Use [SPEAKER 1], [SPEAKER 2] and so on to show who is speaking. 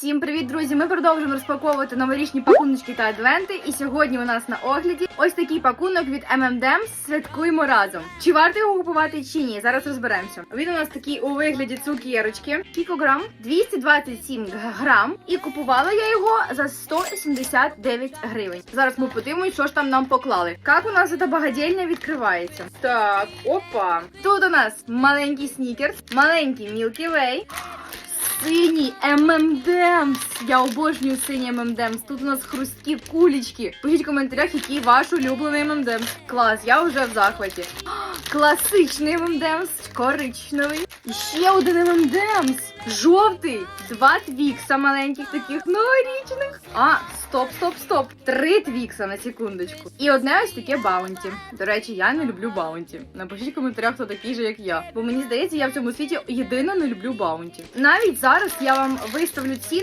[SPEAKER 1] Всім привіт, друзі! Ми продовжуємо розпаковувати новорічні пакуночки та адвенти. І сьогодні у нас на огляді ось такий пакунок від M&M's Святкуємо разом. Чи варто його купувати чи ні? Зараз розберемося. Він у нас такий у вигляді цукерочки. Скільки грам? 227 грам. І купувала я його за 179 гривень. Зараз ми подивимось, що ж там нам поклали. Як у нас ця багадільня відкривається? Так, опа. Тут у нас маленький снікерс, маленький Milky Way. Синій ММДМС. Я обожнюю синій ММДМС. Тут у нас хрусткі кулічки. Пишіть в коментарях, який ваш улюблений ММДМС. Клас, я вже в захваті. Класичний ММДМС, коричневий. І ще один ММДМС. Жовтий. Два твікса маленьких таких новорічних. А, стоп, стоп, стоп. Три твікса на секундочку. І одне ось таке баунті. До речі, я не люблю баунті. Напишіть в коментарях, хто такий же, як я. Бо мені здається, я в цьому світі єдина не люблю баунті. Навіть зараз я вам виставлю ціни